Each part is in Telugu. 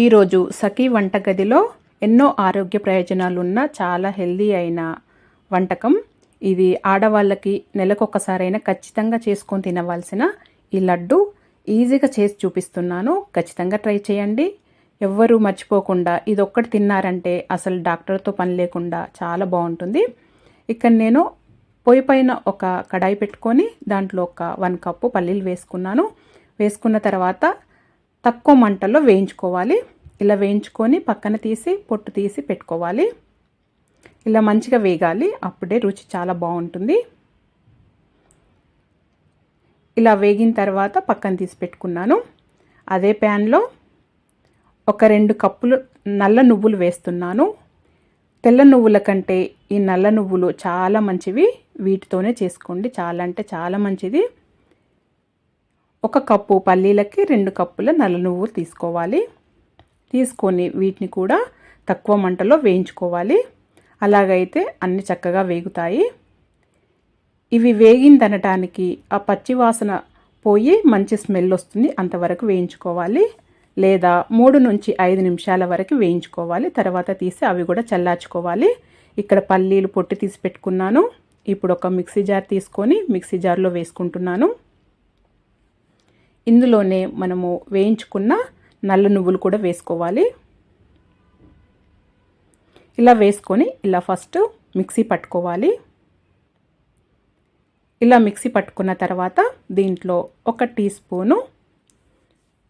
ఈరోజు సఖీ వంటగదిలో ఎన్నో ఆరోగ్య ప్రయోజనాలు ఉన్న చాలా హెల్దీ అయిన వంటకం. ఇది ఆడవాళ్ళకి నెలకొకసారైనా ఖచ్చితంగా చేసుకొని తినవలసిన ఈ లడ్డు. ఈజీగా చేసి చూపిస్తున్నాను. ఖచ్చితంగా ట్రై చేయండి. ఎవ్వరూ మర్చిపోకుండా ఇది ఒక్కటి తిన్నారంటే అసలు డాక్టర్తో పని లేకుండా చాలా బాగుంటుంది. ఇక్కడ నేను పొయ్యి పైన ఒక కడాయి పెట్టుకొని దాంట్లో ఒక వన్ కప్పు పల్లీలు వేసుకున్నాను. వేసుకున్న తర్వాత తక్కువ మంటల్లో వేయించుకోవాలి. ఇలా వేయించుకొని పక్కన తీసి పొట్టు తీసి పెట్టుకోవాలి. ఇలా మంచిగా వేగాలి. అప్పుడే రుచి చాలా బాగుంటుంది. ఇలా వేగిన తర్వాత పక్కన తీసి పెట్టుకున్నాను. అదే ప్యాన్లో ఒక రెండు కప్పులు నల్ల నువ్వులు వేస్తున్నాను. తెల్ల నువ్వుల కంటే ఈ నల్ల నువ్వులు చాలా మంచివి. వీటితోనే చేసుకోండి. చాలా అంటే చాలా మంచిది. ఒక కప్పు పల్లీలకి రెండు కప్పుల నల్ల నువ్వులు తీసుకోవాలి. తీసుకొని వీటిని కూడా తక్కువ మంటలో వేయించుకోవాలి. అలాగైతే అన్ని చక్కగా వేగుతాయి. ఇవి వేగిందనటానికి ఆ పచ్చి వాసన పోయి మంచి స్మెల్ వస్తుంది అంతవరకు వేయించుకోవాలి. లేదా మూడు నుంచి ఐదు నిమిషాల వరకు వేయించుకోవాలి. తర్వాత తీసి అవి కూడా చల్లార్చుకోవాలి. ఇక్కడ పల్లీలు పొట్టి తీసి పెట్టుకున్నాను. ఇప్పుడు ఒక మిక్సీ జార్ తీసుకొని మిక్సీ జార్లో వేసుకుంటున్నాను. ఇందులోనే మనము వేయించుకున్న నల్ల నువ్వులు కూడా వేసుకోవాలి. ఇలా వేసుకొని ఇలా ఫస్ట్ మిక్సీ పట్టుకోవాలి. ఇలా మిక్సీ పట్టుకున్న తర్వాత దీంట్లో ఒక టీ స్పూను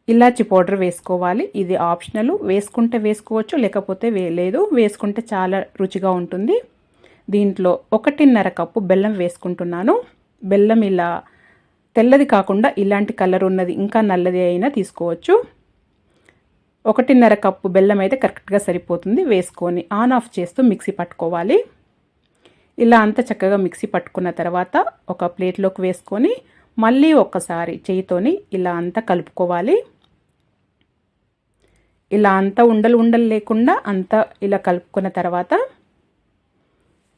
ఇలాచి పౌడర్ వేసుకోవాలి. ఇది ఆప్షనల్. వేసుకుంటే వేసుకోవచ్చు లేకపోతే లేదు. వేసుకుంటే చాలా రుచిగా ఉంటుంది. దీంట్లో ఒకటిన్నర కప్పు బెల్లం వేసుకుంటున్నాను. బెల్లం ఇలా తెల్లది కాకుండా ఇలాంటి కలర్ ఉన్నది. ఇంకా నల్లది అయినా తీసుకోవచ్చు. ఒకటిన్నర కప్పు బెల్లం అయితే కరెక్ట్గా సరిపోతుంది. వేసుకొని ఆన్ ఆఫ్ చేస్తూ మిక్సీ పట్టుకోవాలి. ఇలా అంత చక్కగా మిక్సీ పట్టుకున్న తర్వాత ఒక ప్లేట్లోకి వేసుకొని మళ్ళీ ఒక్కసారి చేయితోని ఇలా అంతా కలుపుకోవాలి. ఇలా అంతా ఉండలు ఉండలు లేకుండా అంతా ఇలా కలుపుకున్న తర్వాత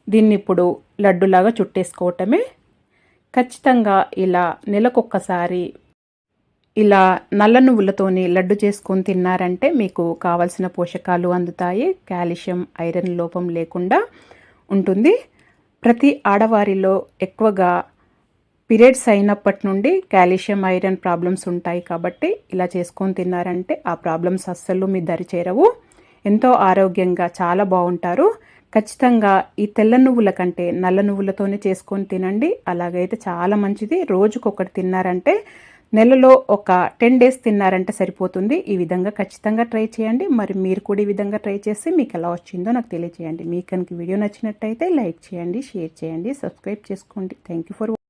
దీన్ని ఇప్పుడు లడ్డులాగా చుట్టేసుకోవటమే. ఖచ్చితంగా ఇలా నెలకొక్కసారి ఇలా నల్ల నువ్వులతోని లడ్డు చేసుకొని తిన్నారంటే మీకు కావలసిన పోషకాలు అందుతాయి. కాల్షియం ఐరన్ లోపం లేకుండా ఉంటుంది. ప్రతి ఆడవారిలో ఎక్కువగా పీరియడ్స్ అయినప్పటి నుండి కాల్షియం ఐరన్ ప్రాబ్లమ్స్ ఉంటాయి కాబట్టి ఇలా చేసుకొని తిన్నారంటే ఆ ప్రాబ్లమ్స్ అస్సలు మీ దరి చేరవు. ఎంతో ఆరోగ్యంగా చాలా బాగుంటారు. ఖచ్చితంగా ఈ తెల్ల నువ్వుల కంటే నల్ల నువ్వులతోనే చేసుకొని తినండి. అలాగైతే చాలా మంచిది. రోజుకొకటి తిన్నారంటే నెలలో ఒక టెన్ డేస్ తిన్నారంటే సరిపోతుంది. ఈ విధంగా ఖచ్చితంగా ట్రై చేయండి. మరి మీరు కూడా ఈ విధంగా ట్రై చేసి మీకు ఎలా వచ్చిందో నాకు తెలియజేయండి మీకు కనుక వీడియో నచ్చినట్టయితే లైక్ చేయండి షేర్ చేయండి సబ్స్క్రైబ్ చేసుకోండి. Thank you for